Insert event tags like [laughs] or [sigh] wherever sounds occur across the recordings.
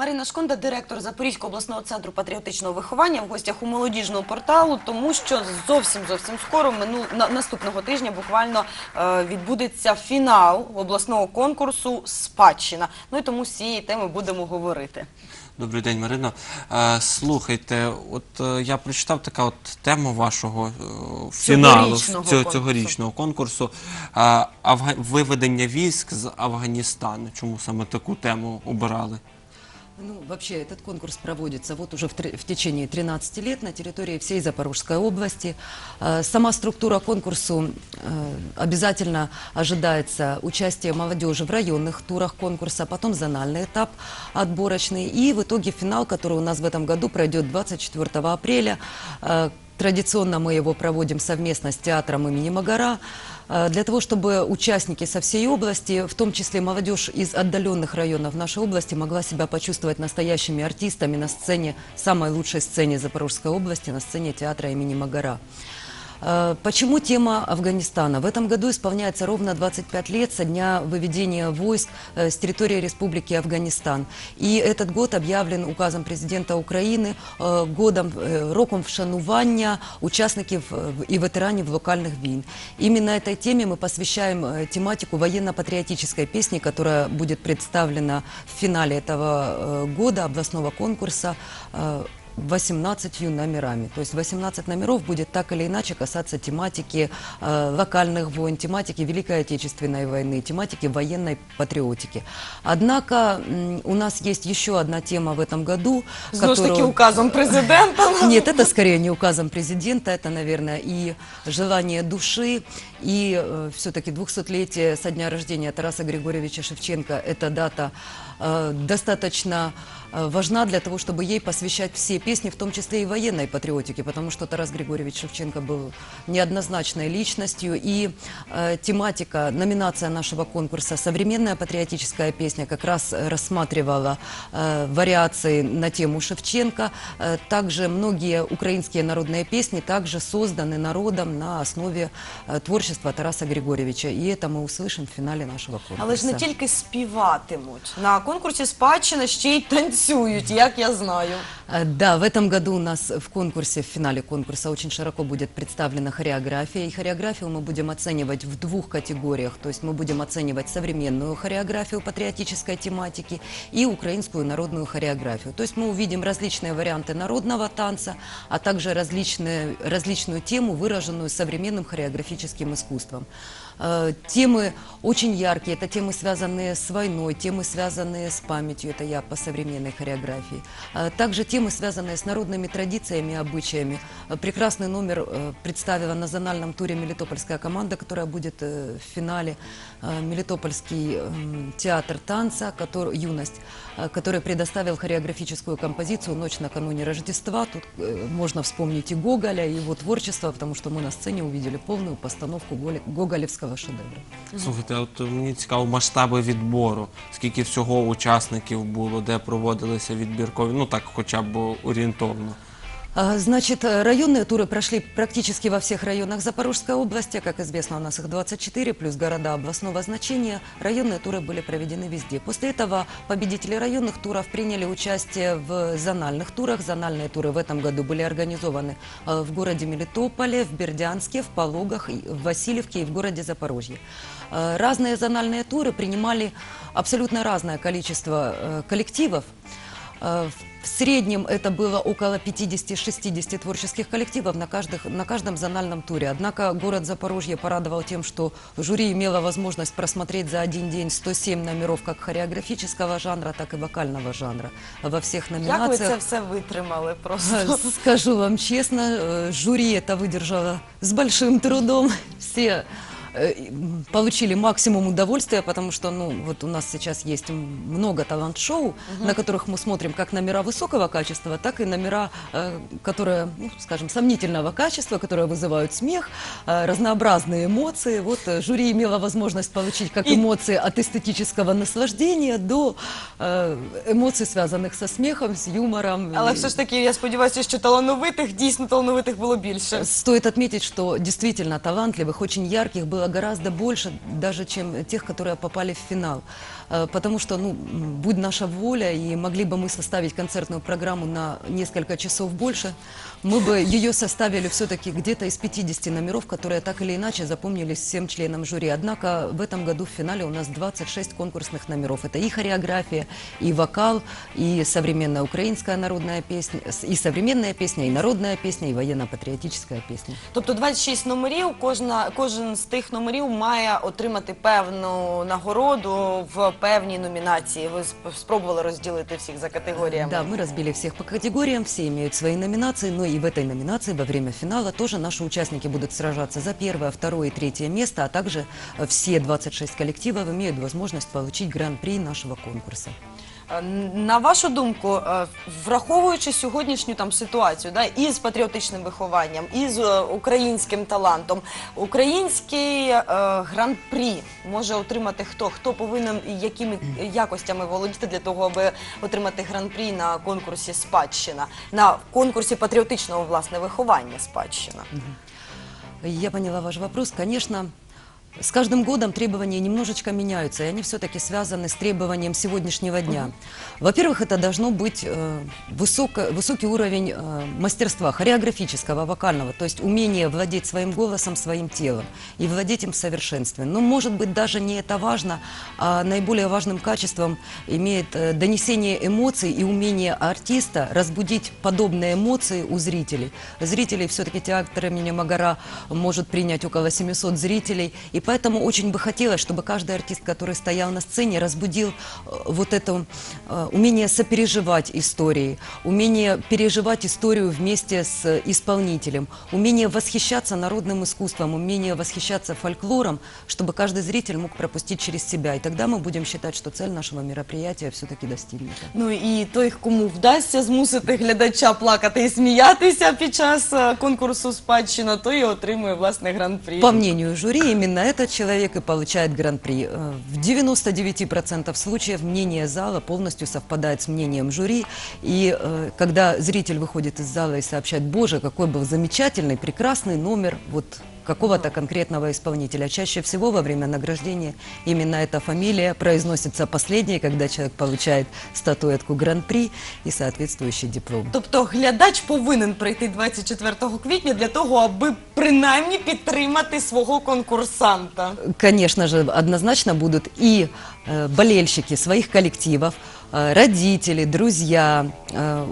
Марина Шконда, директор Запорізького обласного центру патріотичного виховання, в гостях у молодіжного порталу, тому що зовсім зовсім скоро мину на, наступного тижня буквально е, відбудеться фінал обласного конкурсу Спадщина. Ну і тому з цієї теми будемо говорити. Добрий день, Марино. Е, Слухайте, от е, я прочитав така от тема вашого фіналу Цьогорічного цього конкурсу. цьогорічного конкурсу. Виведення військ з Афганістану. Чому саме таку тему обирали? Ну, вообще, этот конкурс проводится вот уже в, в течение 13 лет на территории всей Запорожской области. Э, Сама структура конкурсу э, обязательно ожидается участие молодежи в районных турах конкурса, потом зональный этап отборочный и в итоге финал, который у нас в этом году пройдет 24 апреля. Э, Традиционно мы его проводим совместно с театром имени Магара э, для того, чтобы участники со всей области, в том числе молодежь из отдаленных районов нашей области, могла себя почувствовать настоящими артистами на сцене, самой лучшей сцене Запорожской области, на сцене театра имени Магара. Э, Почему тема Афганистана? В этом году исполняется ровно 25 лет со дня выведения войск э, с территории Республики Афганистан. И этот год объявлен указом президента Украины э, годом, роком вшанування участників э, и ветеранів локальных войн. Именно этой теме мы посвящаем тематику военно-патриотической песни, которая будет представлена в финале этого года областного конкурса 18 номерами. То есть 18 номеров будет так или иначе касаться тематики э, локальных войн, тематики Великой Отечественной войны, тематики военной патриотики. Однако у нас есть еще одна тема в этом году, Знову ж таки которую- указом президента. [laughs] нет, это скорее не указом президента, это, наверное, и желание души, и все-таки 200-летие со дня рождения Тараса Григорьевича Шевченко. Эта дата э, достаточно э, важна для того, чтобы ей посвящать все песни, в том числе и военной патриотике, потому что Тарас Григорьевич Шевченко был неоднозначной личностью, и э, тематика, номинация нашего конкурса «Современная патриотическая песня» как раз рассматривала э, вариации на тему Шевченко. Э, также многие украинские народные песни также созданы народом на основе э, творчества Тараса Григорьевича, и это мы услышим в финале нашего конкурса. Але ж не тільки співатимуть. На конкурсі Спадщина ще й танцюють, як я знаю. Э, Да, в этом году у нас в конкурсе, в финале конкурса очень широко будет представлена хореография. И хореографию мы будем оценивать в двух категориях. То есть мы будем оценивать современную хореографию патриотической тематики и украинскую народную хореографию. То есть мы увидим различные варианты народного танца, а также различные, различную тему, выраженную современным хореографическим искусством. Э, Темы очень яркие, это темы, связанные с войной, темы, связанные с памятью, это я по современной хореографии. Э, Также темы, связанные с народными традициями и обычаями. Э, Прекрасный номер представила на зональном туре Мелитопольская команда, которая будет в финале. Э, Мелитопольский м, театр танца, который, «Юность», который предоставил хореографическую композицию «Ночь накануне Рождества». Тут можно вспомнить и Гоголя, и его творчество, потому что мы на сцене увидели полную постановку Голе- гоголевского шедевра. Слухайте, а от мені цікаво масштаби відбору. Скільки всього учасників було, де проводилися відбіркові, ну так хоча б орієнтовно. А, Значит, э, районные туры прошли практически во всех районах Запорожской области. Как известно, у нас их 24, плюс города областного значения. Районные туры были проведены везде. После этого победители районных туров приняли участие в зональных турах. Зональные туры в этом году были организованы э, в городе Мелитополе, в Бердянске, в Пологах, в Васильевке и в городе Запорожье. Э, Разные зональные туры принимали абсолютно разное количество коллективов. Э, В среднем это было около 50-60 творческих коллективов на, каждых, на каждом зональном туре. Однако город Запорожье порадовал тем, что жюри имело возможность просмотреть за один день 107 номеров как хореографического жанра, так и вокального жанра во всех Як ви номинациях. це все витримали просто? Скажу вам честно, э, жюри это выдержало с большим трудом. Все э, получили максимум удовольствия, потому что, ну, вот у нас сейчас есть м- много талант-шоу, на которых мы смотрим как номера высокого качества, так и номера, э, которые, ну, скажем, сомнительного качества, которые вызывают смех, э, разнообразные эмоции. Вот э, жюри имело возможность получить как И- эмоции от эстетического наслаждения до э, эмоций, связанных со смехом, с юмором. Але И- все ж таки, я сподіваюся, що талановитих, дійсно талановитих було більше. Стоит отметить, что действительно талантливых, очень ярких было было гораздо больше, даже чем тех, которые попали в финал. Э, Потому что, ну, будь наша воля, и могли бы мы составить концертную программу на несколько часов больше, мы бы [laughs] ее составили все-таки где-то из 50 номеров, которые так или иначе запомнились всем членам жюри. Однако в этом году в финале у нас 26 конкурсных номеров. Это и хореография, и вокал, и современная украинская народная песня, и современная песня, и народная песня, и военно-патриотическая песня. Тобто 26 номерів, кожна, кожен з тих номерів має отримати певну нагороду в певній номінації. Ви сп- спробували розділити всіх за категоріями. Да, мы разбили всех по категориям, все имеют свои номинации, но и в этой номинации во время финала тоже наши участники будут сражаться за первое, второе и третье место, а также э, все 26 коллективов имеют возможность получить гран-при нашего конкурса. Е, На вашу думку, е, враховуючи сьогоднішню там ситуацію, да, і патріотичним вихованням, і з е, українським талантом, український е, гран-прі може отримати хто? Хто повинен і якими якостями володіти для того, аби отримати гран-прі на конкурсі спадщина, на конкурсі патріотичного власне виховання спадщина? Я поняла ваш вопрос. Конечно, с каждым годом требования немножечко меняются, и они все-таки связаны с требованием сегодняшнего дня. Во-первых, это должно быть э, высоко- высокий уровень э, мастерства, хореографического, вокального, то есть умение владеть своим голосом, своим телом и владеть им в совершенстве. Но, может быть, даже не это важно, а наиболее важным качеством имеет э, донесение эмоций и умение артиста разбудить подобные эмоции у зрителей. Зрителей все-таки театр имени Магара может принять около 700 зрителей, и поэтому очень бы хотелось, чтобы каждый артист, который стоял на сцене, разбудил э, вот это э, умение сопереживать истории, умение переживать историю вместе с э, исполнителем, умение восхищаться народным искусством, умение восхищаться фольклором, чтобы каждый зритель мог пропустить через себя. И тогда мы будем считать, что цель нашего мероприятия все-таки достигнута. Ну і той, кому вдасться змусити глядача плакати і сміятися під час е, конкурсу спадщина, той і отримує власне гран-прі. По мнению жюри, именно этот человек и получает гран-при. Э, В 99% случаев мнение зала полностью совпадает с мнением жюри. И э, когда зритель выходит из зала и сообщает, боже, какой был замечательный, прекрасный номер, вот какого-то конкретного исполнителя. Чаще всего во время награждения именно эта фамилия произносится последней, когда человек получает статуэтку гран-при и соответствующий диплом. Тобто глядач повинен прийти 24 квітня для того, аби принаймні підтримати свого конкурсанта. Конечно же, однозначно будут и э, болельщики своих коллективов, э, родители, друзья, э,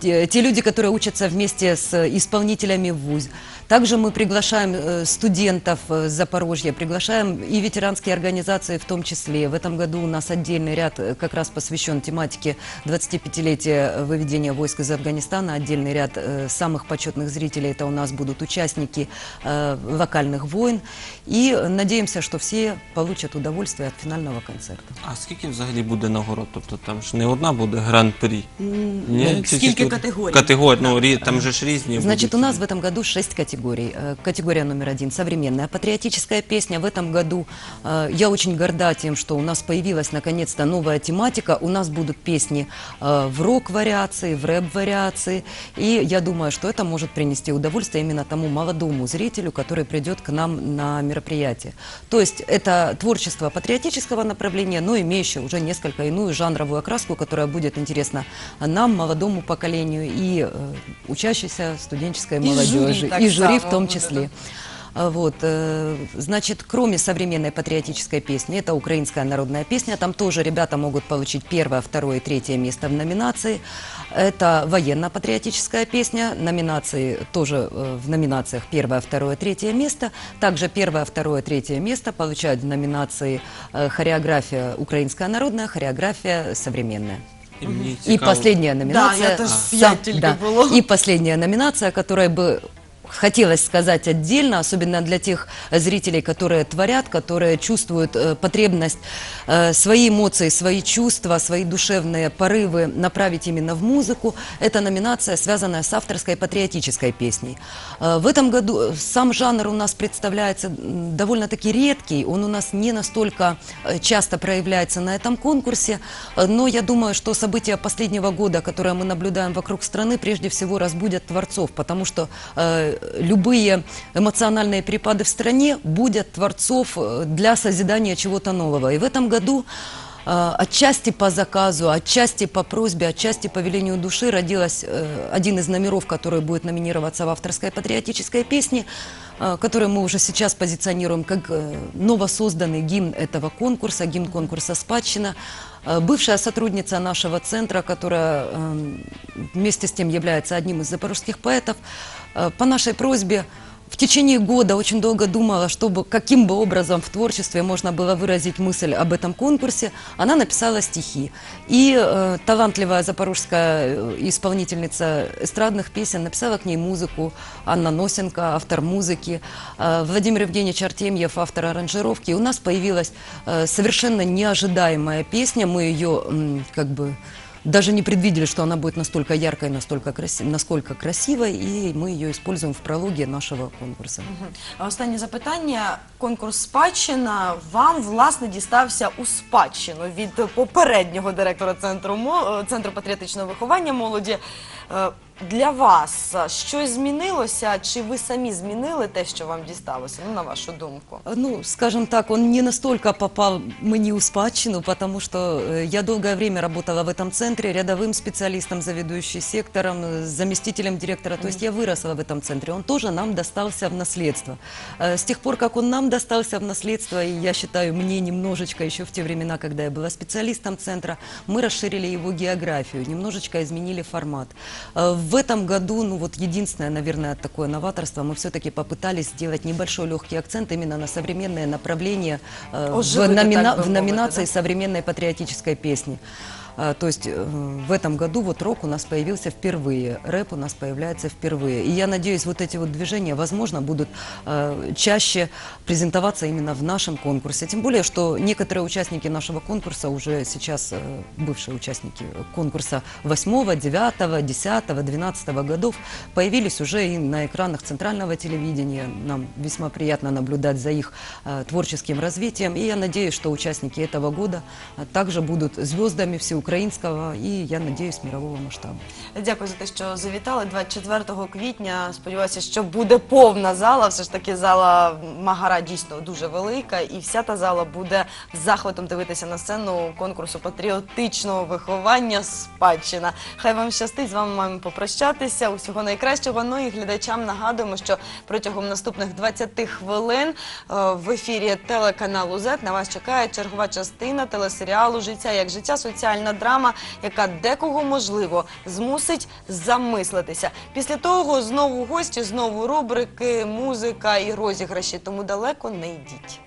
те, люди, которые учатся вместе с исполнителями в ВУЗ. Также мы приглашаем э, студентов э, с Запорожья, приглашаем и ветеранские организации в том числе. В этом году у нас отдельный ряд э, как раз посвящен тематике 25-летия выведения войск из Афганистана. Отдельный ряд э, самых почетных зрителей это у нас будут участники э, вокальных войн. И э, надеемся, что все получат удовольствие от финального концерта А скільки взагалі буде нагород? Тобто там ж не одна буде гран-прі. Ні, ну, Чи скільки тільки- категорій? Категорій, ну рі- там же ж різні. Значит, у будуть. нас в этом году шесть категорий. Э, Категория номер один – современная патриотическая песня. В этом году э, я очень горда тем, что у нас появилась наконец-то новая тематика. У нас будут песни э, в рок-вариации, в рэп-вариации. И я думаю, что это может принести удовольствие именно тому молодому зрителю, который придет к нам на мероприятие. То есть это творчество патриотического направления, но имеющее уже несколько иную жанровую окраску, которая будет интересна нам, молодому поколению и э, учащейся студенческой И молодежи, жюри и жюри в том будет, числе. А Вот, э, значит, кроме современной патриотической песни, это украинская народная песня, там тоже ребята могут получить первое, второе, третье место в номинации. Это военно-патриотическая песня, номинации тоже э, в номинациях первое, второе, третье место. Также первое, второе, третье место получают в номинации э, хореография украинская народная, хореография современная. І, мені И цікаво- последняя номинация. я тоже сам- п'ять тільки було. И последняя номинация, которая бы хотелось сказать отдельно, особенно для тех зрителей, которые творят, которые чувствуют э, потребность э, свои эмоции, свои чувства, свои душевные порывы направить именно в музыку. Это номинация, связанная с авторской патриотической песней. Э, в этом году сам жанр у нас представляется довольно-таки редкий, он у нас не настолько часто проявляется на этом конкурсе, но я думаю, что события последнего года, которые мы наблюдаем вокруг страны, прежде всего разбудят творцов, потому что э, любые эмоциональные перепады в стране будят творцов э, для созидания чего-то нового. И в этом году э, отчасти по заказу, отчасти по просьбе, отчасти по велению души родилась э, один из номеров, который будет номинироваться в авторской патриотической песне, который мы уже сейчас позиционируем как новосозданный гимн этого конкурса, гимн конкурса «Спадщина». Бывшая сотрудница нашего центра, которая э, вместе с тем является одним из запорожских поэтов, по нашей просьбе в течение года очень долго думала, чтобы, каким бы образом в творчестве можно было выразить мысль об этом конкурсе. Она написала стихи. И э, талантливая запорожская э, исполнительница эстрадных песен написала к ней музыку. Анна Носенко, автор музыки. Э, Владимир Евгеньевич Артемьев, автор аранжировки. И у нас появилась э, совершенно неожидаемая песня. Мы ее м, как бы даже не предвидели, что она будет настолько яркой, настолько краси... насколько красивой, и мы ее используем в прологе нашего конкурса. Угу. Останнє запитання. Конкурс спадщина вам власне дістався у спадщину від попереднього директора центру центру патріотичного виховання молоді. Е, Для вас е, щось змінилося? Чи ви самі змінили те, що вам дісталося? Ну на вашу думку. Ну, скажем так, он не настолько попал мне у спадщину, потому что э, я долгое время работала в этом центре рядовым специалистом, заведующий сектором, э, заместителем директора. То есть я выросла в этом центре. Он тоже нам достался в наследство. Э, С тех пор, как он нам достался в наследство, и я считаю, мне немножечко еще в те времена, когда я была специалистом центра, мы расширили его географию, немножечко изменили формат. Э, В этом году, ну вот единственное, наверное, такое новаторство, мы все-таки попытались сделать небольшой легкий акцент именно на современное направление э, в, Оживити, номина- в номинации да? современной патриотической песни. А, То есть э, в этом году вот рок у нас появился впервые, рэп у нас появляется впервые. И я надеюсь, вот эти вот движения, возможно, будут э, чаще презентоваться именно в нашем конкурсе. Тем более, что некоторые участники нашего конкурса уже сейчас, э, бывшие участники конкурса 8, 9, 10, 12 годов, появились уже и на экранах центрального телевидения. Нам весьма приятно наблюдать за их творческим развитием. И я надеюсь, что участники этого года э, также будут звездами всеукраинского и, я надеюсь, мирового масштаба. Дякую за те, що завітали 24 квітня. Сподіваюся, що буде повна зала. Все ж таки, зала Магара дійсно дуже велика, і вся та зала буде захватом дивитися на сцену конкурсу патріотичного виховання спадщина. Хай вам щастить, з вами маємо попрощатися. Усього найкращого. Ну і глядачам нагадуємо, що протягом наступних 20 хвилин е, в ефірі телеканалу ЗЕТ на вас чекає чергова частина телесеріалу Життя як життя, соціальна драма, яка декого можливо змусить замислитися. Після того знову гості, знову рубрики, музика і розіграші. Тому далеко не йдіть.